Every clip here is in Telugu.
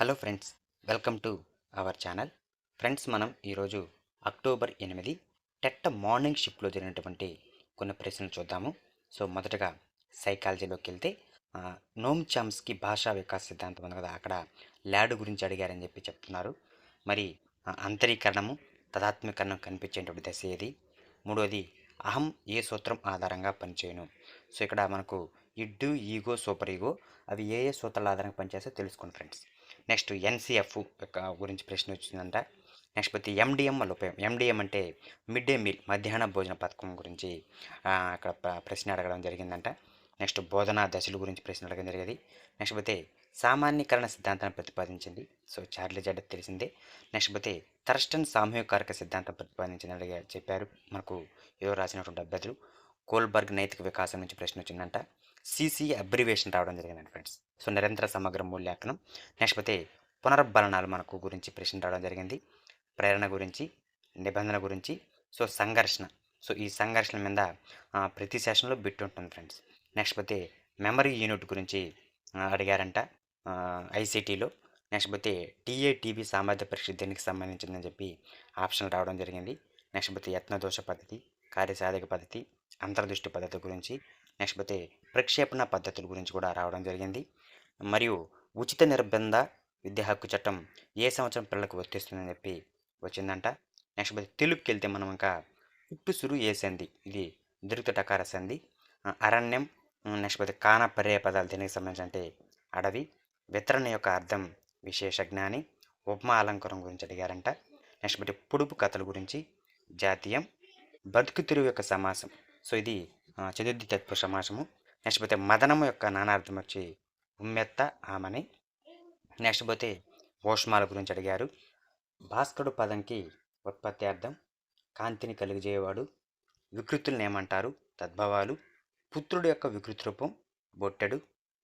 Hello friends welcome to our channel. Friends మనం ఈరోజు అక్టోబర్ ఎనిమిది టెట్ట మార్నింగ్ షిఫ్ట్లో జరిగినటువంటి కొన్ని ప్రశ్నలు చూద్దాము. సో మొదటగా సైకాలజీలోకి వెళ్తే నోమ్ చామ్స్కి భాషా వికాస్ సిద్ధాంతం ఉంది కదా అక్కడ ల్యాడ్ గురించి అడిగారని చెప్పి చెప్తున్నారు. మరి అంతరీకరణము తదాత్మీకరణం కనిపించేటువంటి దశ ఏది? మూడోది అహం ఏ సూత్రం ఆధారంగా పనిచేయను? సో ఇక్కడ మనకు ఇడ్డు ఈగో సూపర్ ఈగో అవి ఏ ఏ సూత్రాల ఆధారంగా పనిచేస్తే తెలుసుకోండి ఫ్రెండ్స్. నెక్స్ట్ ఎన్సిఎఫ్ యొక్క గురించి ప్రశ్న వచ్చిందంట. నెక్స్ట్ పోతే ఎండిఎం వల్ల ఉపయోగం ఎండిఎం అంటే మిడ్ డే మీల్ మధ్యాహ్న భోజన పథకం గురించి అక్కడ ప్రశ్న అడగడం జరిగిందంట. నెక్స్ట్ బోధనా దశల గురించి ప్రశ్న అడగడం జరిగేది. నెక్స్ట్ పోతే సామాన్యీకరణ సిద్ధాంతాన్ని ప్రతిపాదించింది. సో చార్లీ జడ్ తెలిసిందే. నెక్స్ట్ పోతే థర్స్టన్ సామూహికారక సిద్ధాంతం ప్రతిపాదించింది అడిగా చెప్పారు. మనకు ఎవరు రాసినటువంటి అభ్యర్థులు కోల్బర్గ్ నైతిక వికాసం నుంచి ప్రశ్న వచ్చిందంట. సీసీ అబ్రివేషన్ రావడం జరిగిందండి ఫ్రెండ్స్. సో నిరంతర సమగ్ర మూల్యాంకనం నెక్స్ట్ పోతే పునర్బలనాలు మనకు గురించి ప్రశ్న రావడం జరిగింది. ప్రేరణ గురించి నిబంధన గురించి సో సంఘర్షణ. సో ఈ సంఘర్షణ మీద ప్రతి సెషన్లో బిట్ ఉంటుంది ఫ్రెండ్స్. నెక్స్ట్ పోతే మెమరీ యూనిట్ గురించి అడిగారంట ఐసీటీలో. నెక్స్ట్ పోతే టీఏటీబీ సామర్థ్య పరీక్ష దేనికి సంబంధించిందని చెప్పి ఆప్షన్ రావడం జరిగింది. నెక్స్ట్ పోతే యత్నదోష పద్ధతి కార్యసాధక పద్ధతి అంతర్దృష్టి పద్ధతి గురించి నెక్స్ట్ పోతే ప్రక్షేపణ పద్ధతుల గురించి కూడా రావడం జరిగింది. మరియు ఉచిత నిర్బంధ విద్యా హక్కు చట్టం ఏ సంవత్సరం పిల్లలకు వర్తిస్తుందని చెప్పి వచ్చిందంట. నెక్స్ట్ పోతే తెలుగుకి వెళ్తే మనం ఇంకా పుట్టుసురు ఏ సంధి ఇది దీర్ఘ టకార సంధి అరణ్యం నెక్స్ట్ పోతే కాన పర్యాయ పదాలు దీనికి సంబంధించి అంటే అడవి వితరణ యొక్క అర్థం విశేష జ్ఞాని ఉపమా అలంకారం గురించి అడిగారంట. నెక్స్ట్ పోతే పొడుపు కథల గురించి జాతీయం బతుకు తిరుగు యొక్క సమాసం. సో ఇది చతుర్థి తత్వ సమాసము నెక్స్ట్ పోతే మదనము యొక్క నానార్థం వచ్చి ఉమ్మెత్త ఆమని. నెక్స్ట్ పోతే ఓష్మాల గురించి అడిగారు. భాస్కరుడు పదంకి ఉత్పత్తి అర్థం కాంతిని కలిగజేయవాడు. వికృతులను ఏమంటారు? తద్భవాలు. పుత్రుడు యొక్క వికృతి రూపం బొట్టెడు.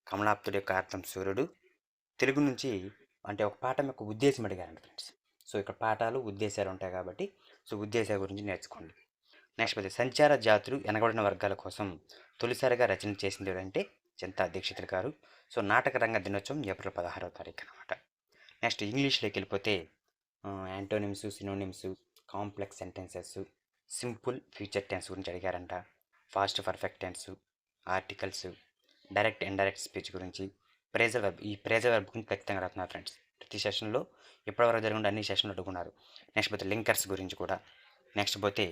కమలాప్తుడి యొక్క అర్థం సూర్యుడు. తెలుగు నుంచి అంటే ఒక పాఠం యొక్క ఉద్దేశం అడిగారండి ఫ్రెండ్స్. సో ఇక్కడ పాఠాలు ఉద్దేశాలు ఉంటాయి కాబట్టి సో ఉద్దేశాల గురించి నేర్చుకోండి. నెక్స్ట్ పోతే సంచార జాతులు వెనకబడిన వర్గాల కోసం తొలిసారిగా రచన చేసింది ఎవరంటే చింతా దీక్షితులు గారు. సో నాటక రంగ దినోత్సవం ఏప్రిల్ పదహారవ తారీఖు అనమాట నెక్స్ట్ ఇంగ్లీష్లోకి వెళ్ళిపోతే antonyms synonyms complex sentences simple future tense గురించి అడిగారంట. Past perfect tense articles direct indirect speech గురించి. ప్రేజర్ వెబ్ ఈ ప్రేజర్ వెబ్ గురించి ఖచ్చితంగా రాస్తున్నారు ఫ్రెండ్స్. ప్రతి సెషన్లో ఇప్పటివరకు జరిగిన అన్ని సెషన్లు అడుగున్నారు. నెక్స్ట్ పోతే లింకర్స్ గురించి కూడా. నెక్స్ట్ పోతే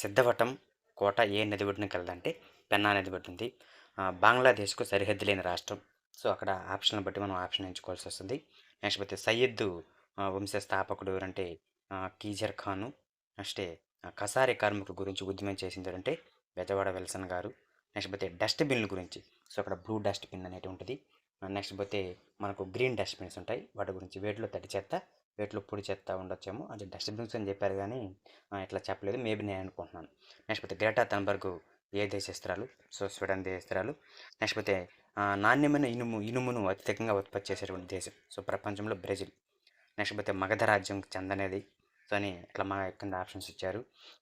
సిద్ధవటం కోట ఏ నది ఒడ్డున కలదంటే పెన్నా నది పడుతుంది బంగ్లాదేశ్కు సరిహద్దు లేని రాష్ట్రం. సో అక్కడ ఆప్షన్లు బట్టి మనం ఆప్షన్ ఎంచుకోవాల్సి వస్తుంది. నెక్స్ట్ పోతే సయ్యద్దు వంశ స్థాపకుడు ఎవరంటే కీజర్ ఖాను నెక్స్ట్ కసారి కార్మికుల గురించి ఉద్యమం చేసింది అంటే బెజవాడ విల్సన్ గారు. నెక్స్ట్ పోతే డస్ట్బిన్ల గురించి. సో అక్కడ బ్లూ డస్ట్బిన్ అనేది ఉంటుంది నెక్స్ట్ పోతే మనకు గ్రీన్ డస్ట్బిన్స్ ఉంటాయి. వాటి గురించి వేటిలో తడి చెత్త వేటిలో పొడి చేస్తూ ఉండొచ్చేమో అది డస్ట్బిన్స్ అని చెప్పారు కానీ ఇట్లా చెప్పలేదు. మేబీ నేను అనుకుంటున్నాను. నెక్స్ట్ పోతే గ్రేటా తన్బర్గ్ ఏ దేశస్త్రాలు సో స్వీడన్ దేశస్త్రాలు నెక్స్ట్ పోతే నాణ్యమైన ఇనుము ఇనుమును అత్యధికంగా ఉత్పత్తి చేసేటువంటి దేశం. సో ప్రపంచంలో బ్రెజిల్. నెక్స్ట్ పోతే మగధ రాజ్యం చెందనేది. సో అని ఇట్లా మా కింద ఆప్షన్స్ ఇచ్చారు.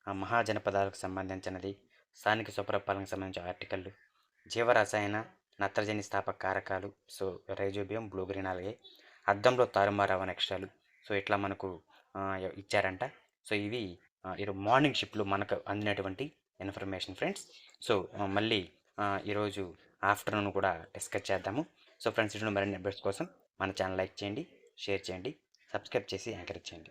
ఆ మహాజనపదాలకు సంబంధించినది. స్థానిక సుప్రపాలనకు సంబంధించిన ఆర్టికల్ జీవరసాయన నత్రజని స్థాపక కారకాలు. సో రైజోబియం బ్లూ గ్రీన్ అలాగే అద్దంలో తారుమారు అవనక్షరాలు. సో ఇట్లా మనకు ఇచ్చారంట. సో ఇవి ఈరోజు మార్నింగ్ షిఫ్ట్లో మనకు అందినటువంటి ఇన్ఫర్మేషన్ ఫ్రెండ్స్. సో మళ్ళీ ఈరోజు ఆఫ్టర్నూన్ కూడా డిస్కస్ చేద్దాము. సో ఫ్రెండ్స్ ఇటు మరిన్ని అప్డేట్స్ కోసం మన ఛానల్ లైక్ చేయండి షేర్ చేయండి సబ్స్క్రైబ్ చేసి ఎంకరేజ్ చేయండి